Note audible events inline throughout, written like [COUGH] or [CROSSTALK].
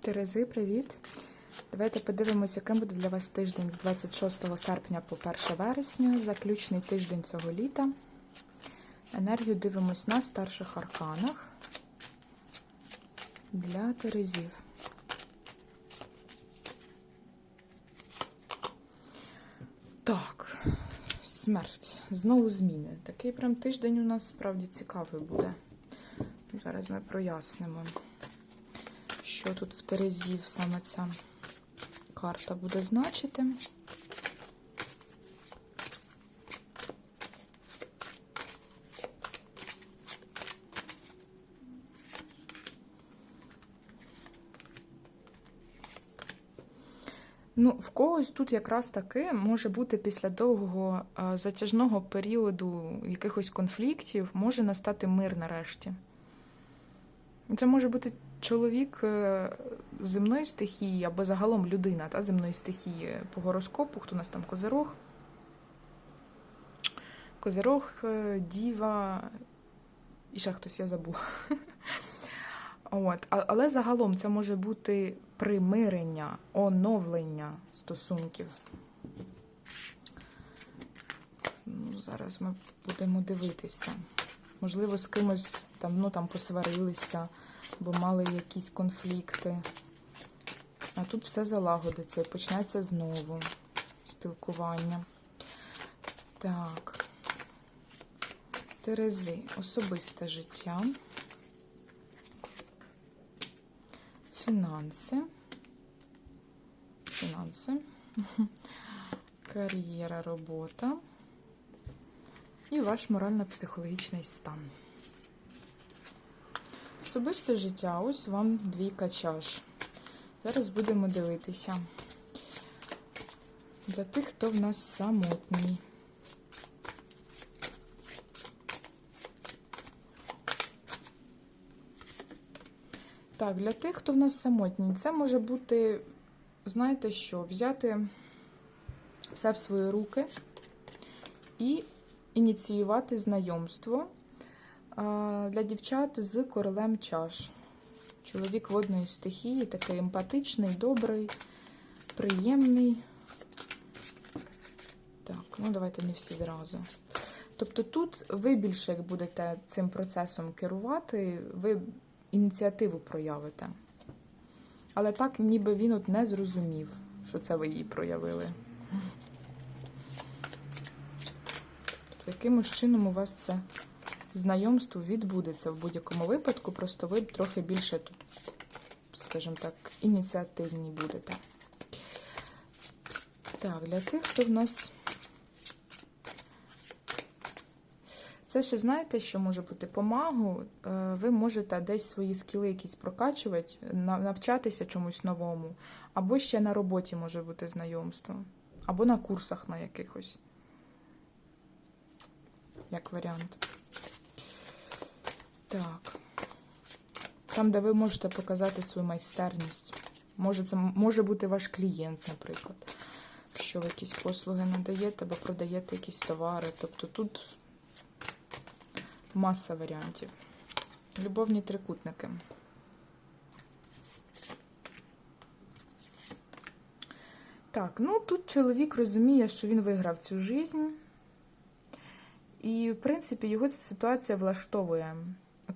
Терези, привіт! Давайте подивимося, яким буде для вас тиждень з 26 серпня по 1 вересня, заключний тиждень цього літа. Енергію дивимось на старших арканах для Терезів. Так, смерть. Знову зміни. Такий прям тиждень у нас справді цікавий буде. Зараз ми прояснимо, що тут в Терезів саме ця карта буде значити. Ну, в когось тут якраз таки може бути після довгого е, затяжного періоду якихось конфліктів, може настати мир нарешті. Це може бути чоловік е, земної стихії або загалом людина та земної стихії по гороскопу, хто у нас там козирог. Козирог, е, діва і ще хтось я забула. [LAUGHS] От. Але загалом це може бути примирення, оновлення стосунків. Ну, зараз ми будемо дивитися. Можливо, з кимось давно там посварилися, бо мали якісь конфлікти. А тут все залагодиться і почнеться знову спілкування. Так. Терези, особисте життя. Фінанси. Фінанси. [LAUGHS] Кар'єра, робота. І ваш морально-психологічний стан. Особисте життя. Ось вам двійка чаш. Зараз будемо дивитися. Для тих, хто в нас самотній. Так, для тих, хто в нас самотній, це може бути, знаєте що, взяти все в свої руки і ініціювати знайомство для дівчат з королем чаш. Чоловік водної стихії, такий емпатичний, добрий, приємний. Так, ну давайте не всі зразу. Тобто тут ви більше як будете цим процесом керувати, ви ініціативу проявите. Але так, ніби він от не зрозумів, що це ви її проявили. Тобто, якимось чином у вас це знайомство відбудеться в будь-якому випадку, просто ви трохи більше тут, скажімо так, ініціативні будете. Так, для тих, хто в нас. Це ще знаєте, що може бути помагу. Е, Ви можете десь свої скіли якісь прокачувати, навчатися чомусь новому, або ще на роботі може бути знайомство, або на курсах на якихось. Як варіант. Так. Там, де ви можете показати свою майстерність. Може, це може бути ваш клієнт, наприклад. Якщо ви якісь послуги надаєте або продаєте якісь товари. Тобто тут маса варіантів. Любовні трикутники. Так, ну тут чоловік розуміє, що він виграв цю жизнь. І, в принципі, його ця ситуація влаштовує.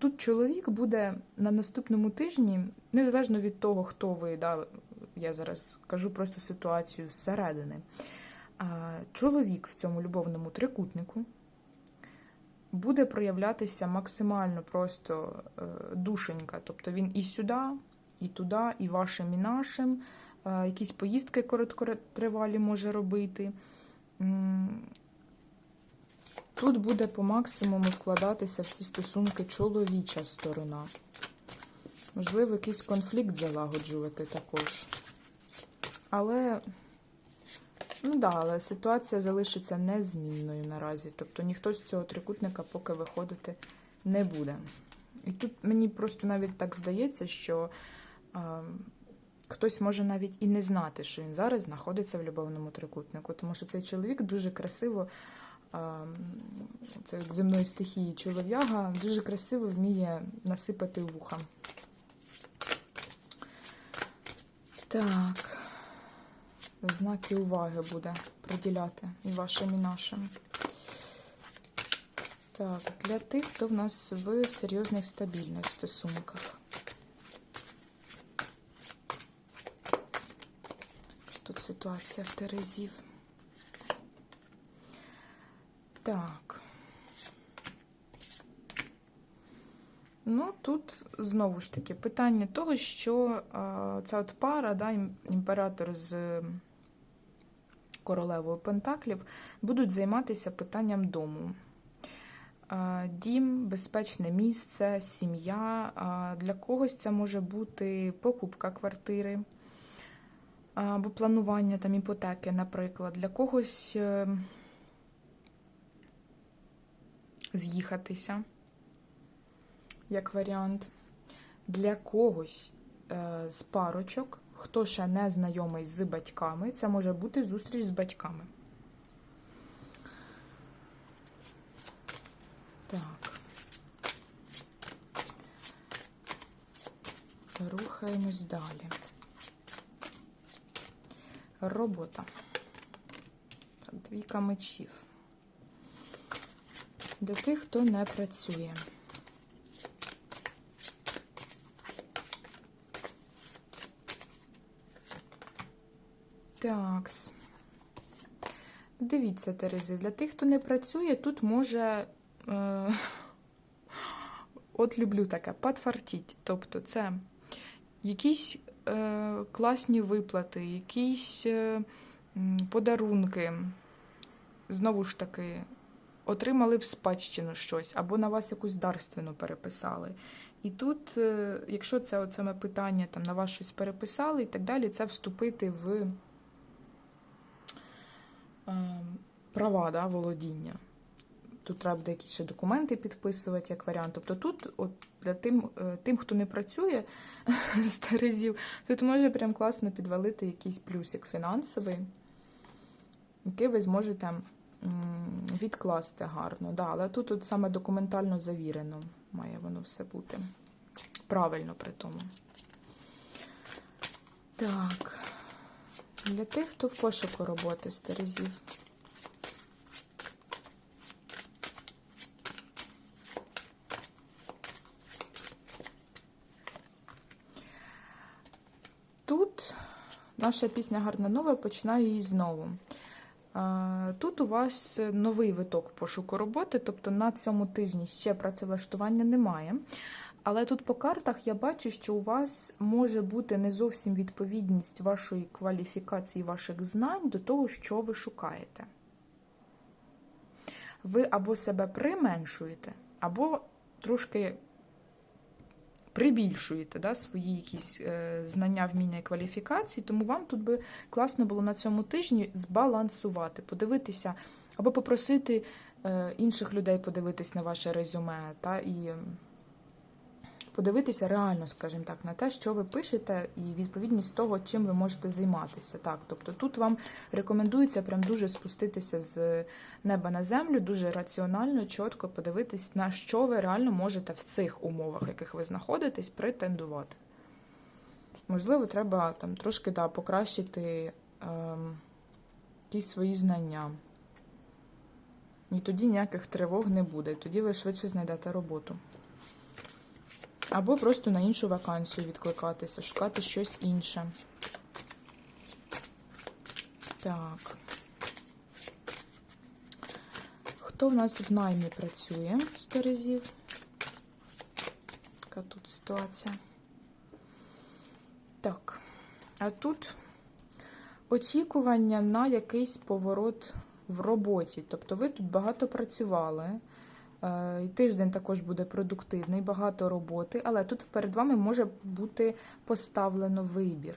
Тут чоловік буде на наступному тижні, незалежно від того, хто ви, да, я зараз кажу просто ситуацію зсередини. Чоловік в цьому любовному трикутнику буде проявлятися максимально просто е, душенька. Тобто він і сюди, і туди, і вашим, і нашим. Е, Якісь поїздки короткотривалі може робити. Тут буде по максимуму вкладатися в ці стосунки чоловіча сторона. Можливо, якийсь конфлікт залагоджувати також. Але, ну да, але ситуація залишиться незмінною наразі. Тобто ніхто з цього трикутника поки виходити не буде. І тут мені просто навіть так здається, що а, хтось може навіть і не знати, що він зараз знаходиться в любовному трикутнику, тому що цей чоловік дуже красиво це земної стихії чолов'яга, дуже красиво вміє насипати вуха. Так. Знаки уваги буде приділяти і вашим, і нашим. Так, для тих, хто в нас в серйозних стабільних стосунках. Тут ситуація в Терезів. Так. Ну, тут знову ж таки питання того, що а, ця от пара, да, імператор з королевою Пентаклів, будуть займатися питанням дому. А, Дім, безпечне місце, сім'я. Для когось це може бути покупка квартири або планування там іпотеки, наприклад. Для когось е, з'їхатися як варіант. Для когось е, з парочок, хто ще не знайомий з батьками, це може бути зустріч з батьками. Так. Рухаємось далі. Робота. Двійка мечів. Для тих, хто не працює. Такс. Дивіться, Терези, для тих, хто не працює, тут може. Е... [LAUGHS] От люблю таке, подфартіть. Тобто це якісь е... класні виплати, якісь е... подарунки. Знову ж таки, отримали в спадщину щось, або на вас якусь дарственну переписали. І тут, е, якщо це от саме питання там на вас щось переписали і так далі, це вступити в е, права да, володіння. Тут треба буде якісь ще документи підписувати як варіант. Тобто тут, от для тим, е, тим хто не працює [LAUGHS] з Терезів, тут може прям класно підвалити якийсь плюсик фінансовий, який ви зможете відкласти гарно. Да, але тут от саме документально завірено має воно все бути. Правильно при тому. Так. Для тих, хто в пошуку роботи з. Тут наша пісня Гарна нова починає її знову. Тут у вас новий виток пошуку роботи, тобто на цьому тижні ще працевлаштування немає. Але тут по картах я бачу, що у вас може бути не зовсім відповідність вашої кваліфікації, ваших знань до того, що ви шукаєте. Ви або себе применшуєте, або трошки прибільшуєте да, свої якісь е, знання, вміння і кваліфікації, тому вам тут би класно було на цьому тижні збалансувати, подивитися, або попросити е, інших людей подивитись на ваше резюме, та і подивитися реально, скажімо так, на те, що ви пишете, і відповідність того, чим ви можете займатися. Так, тобто тут вам рекомендується прям дуже спуститися з неба на землю, дуже раціонально, чітко подивитись, на що ви реально можете в цих умовах, в яких ви знаходитесь, претендувати. Можливо, треба там трошки да, покращити ем, якісь свої знання. І тоді ніяких тривог не буде. Тоді ви швидше знайдете роботу. Або просто на іншу вакансію відкликатися, шукати щось інше. Так. Хто в нас в наймі працює з Терезів? Яка тут ситуація? Так. А тут очікування на якийсь поворот в роботі. Тобто ви тут багато працювали. Е, Тиждень також буде продуктивний, багато роботи, але тут перед вами може бути поставлено вибір.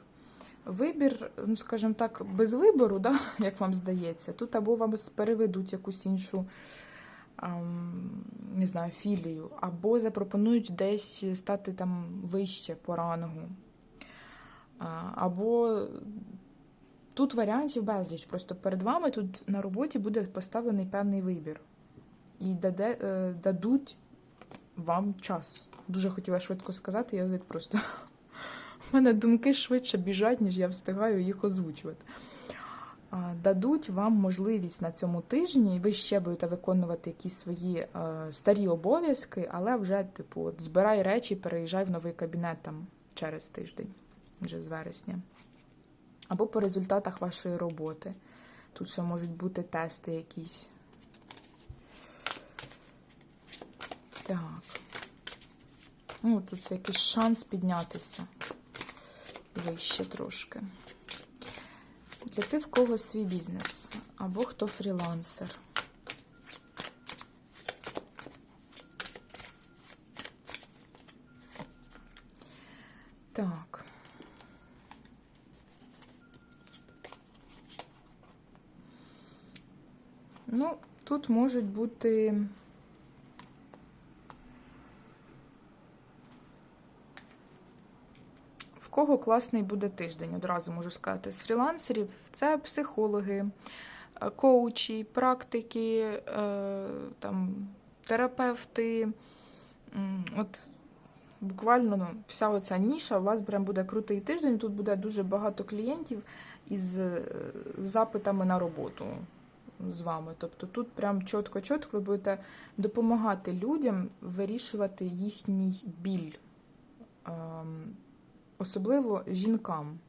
Вибір, ну скажімо так, без вибору, да, [LAUGHS] як вам здається, тут або вам переведуть якусь іншу не знаю, філію, або запропонують десь стати там вище по рангу. Або тут варіантів безліч. Просто перед вами тут на роботі буде поставлений певний вибір і даде, е, дадуть вам час. Дуже хотіла швидко сказати, язик просто [LAUGHS] мене думки швидше біжать, ніж я встигаю їх озвучувати. Дадуть вам можливість на цьому тижні, ви ще будете виконувати якісь свої е, старі обов'язки, але вже, типу, от, збирай речі, переїжджай в новий кабінет там через тиждень, вже з вересня. Або по результатах вашої роботи. Тут ще можуть бути тести якісь. Так. Ну, тут це якийсь шанс піднятися вище трошки. Для тих, в кого свій бізнес, або хто фрілансер. Так. Ну, тут можуть бути. Кого класний буде тиждень, одразу можу сказати, з фрілансерів це психологи, е, коучі, практики, е, там, терапевти. От буквально ну, вся оця ніша, у вас прям буде крутий тиждень. Тут буде дуже багато клієнтів із е, запитами на роботу з вами. Тобто тут прям чітко-чітко ви будете допомагати людям вирішувати їхній біль. Особливо жінкам.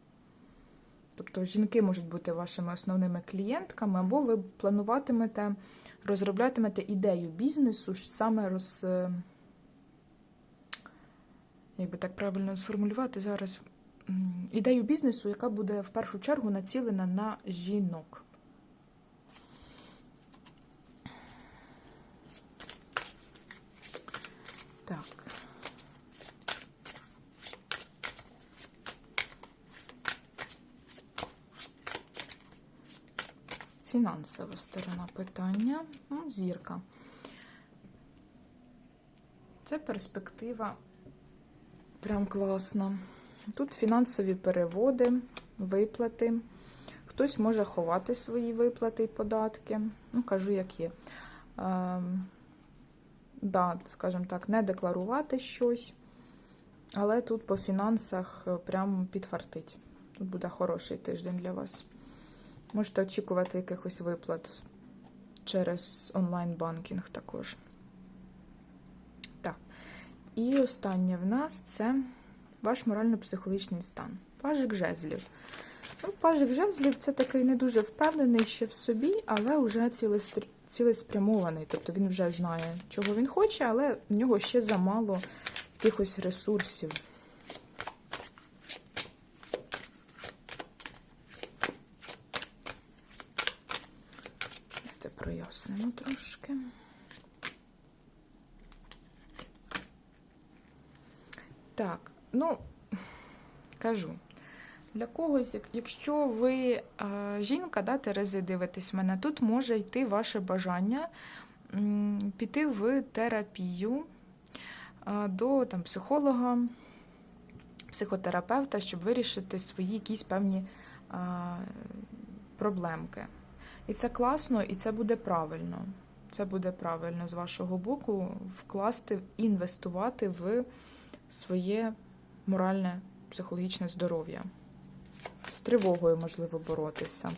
Тобто жінки можуть бути вашими основними клієнтками, або ви плануватимете, розроблятимете ідею бізнесу, саме роз. е, Як би так правильно сформулювати зараз ідею бізнесу, яка буде в першу чергу націлена на жінок. Так. Фінансова сторона питання. Ну, Зірка. Це перспектива прям класна. Тут фінансові переводи, виплати. Хтось може ховати свої виплати і податки. Ну, кажу, як є. Ем, да, скажімо так, не декларувати щось. Але тут по фінансах е, прям підфартить. Тут буде хороший тиждень для вас. Можете очікувати якихось виплат через онлайн-банкінг також. Так. І останнє в нас це ваш морально-психологічний стан. Пажик жезлів. Ну, Пажик жезлів це такий не дуже впевнений ще в собі, але вже цілеспрямований. Тобто він вже знає, чого він хоче, але в нього ще замало якихось ресурсів. Давайте прояснимо трошки. Так, ну, кажу. Для когось, якщо ви жінка, да, Терези, дивитесь мене, тут може йти ваше бажання піти в терапію до там, психолога, психотерапевта, щоб вирішити свої якісь певні проблемки. І це класно, і це буде правильно. Це буде правильно з вашого боку вкласти, інвестувати в своє моральне психологічне здоров'я. З тривогою можливо боротися.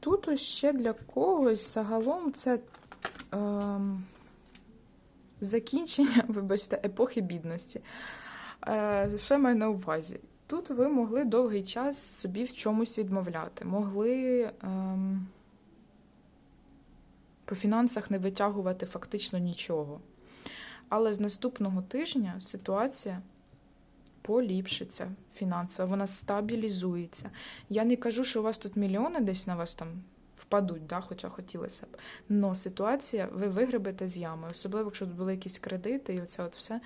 Тут ще для когось загалом це ем, закінчення, [LAUGHS] вибачте, епохи бідності. Е, я маю на увазі? Тут ви могли довгий час собі в чомусь відмовляти, могли ем, по фінансах не витягувати фактично нічого. Але з наступного тижня ситуація поліпшиться фінансово, вона стабілізується. Я не кажу, що у вас тут мільйони десь на вас там впадуть, да, хоча хотілося б. Но ситуація, ви вигребете з ями, особливо, якщо тут були якісь кредити і оце от все,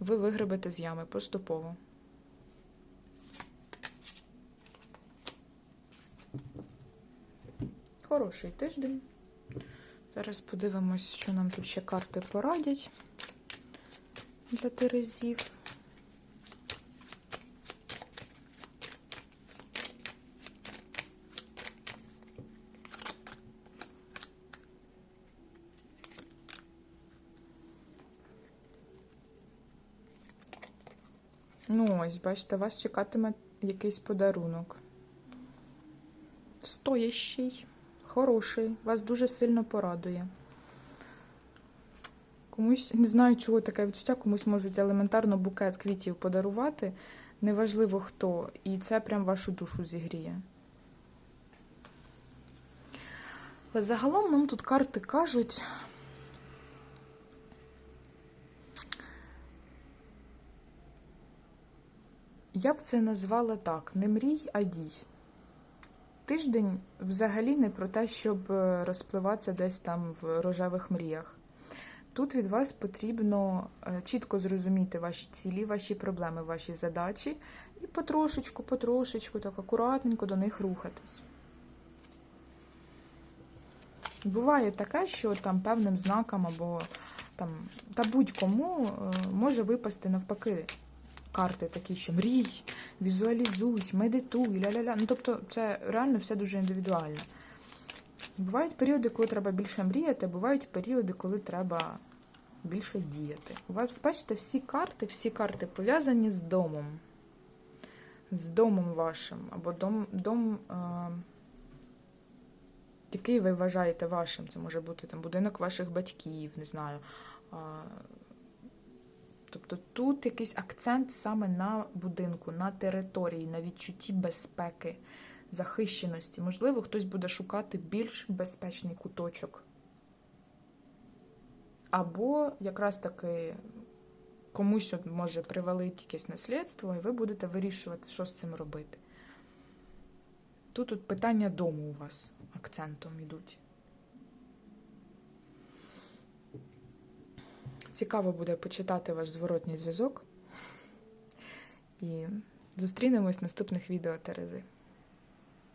ви вигребете з ями поступово. Хороший тиждень. Зараз подивимось, що нам тут ще карти порадять для терезів. Ну, ось, бачите, вас чекатиме якийсь подарунок. Стоящий, хороший, вас дуже сильно порадує. Комусь, не знаю, чого таке відчуття, комусь можуть елементарно букет квітів подарувати, неважливо хто, і це прям вашу душу зігріє. Але загалом нам тут карти кажуть. Я б це назвала так: не мрій, а дій. Тиждень взагалі не про те, щоб е, розпливатися десь там в рожевих мріях. Тут від вас потрібно е, чітко зрозуміти ваші цілі, ваші проблеми, ваші задачі, і потрошечку, потрошечку, так акуратненько до них рухатись. Буває таке, що там певним знаком або там та будь-кому е, може випасти навпаки карти такі, що мрій, візуалізуй, медитуй, ля-ля-ля. Ну тобто, це реально все дуже індивідуально. Бувають періоди, коли треба більше мріяти, бувають періоди, коли треба більше діяти. У вас, бачите, всі карти, всі карти пов'язані з домом. З домом вашим, або дом, дом е, який ви вважаєте вашим. Це може бути там будинок ваших батьків, не знаю. Е, тобто тут якийсь акцент саме на будинку, на території, на відчутті безпеки захищеності. Можливо, хтось буде шукати більш безпечний куточок. Або якраз таки комусь може привалити якесь наслідство, і ви будете вирішувати, що з цим робити. Тут от питання дому у вас акцентом йдуть. Цікаво буде почитати ваш зворотній зв'язок. І зустрінемось в наступних відео Терези.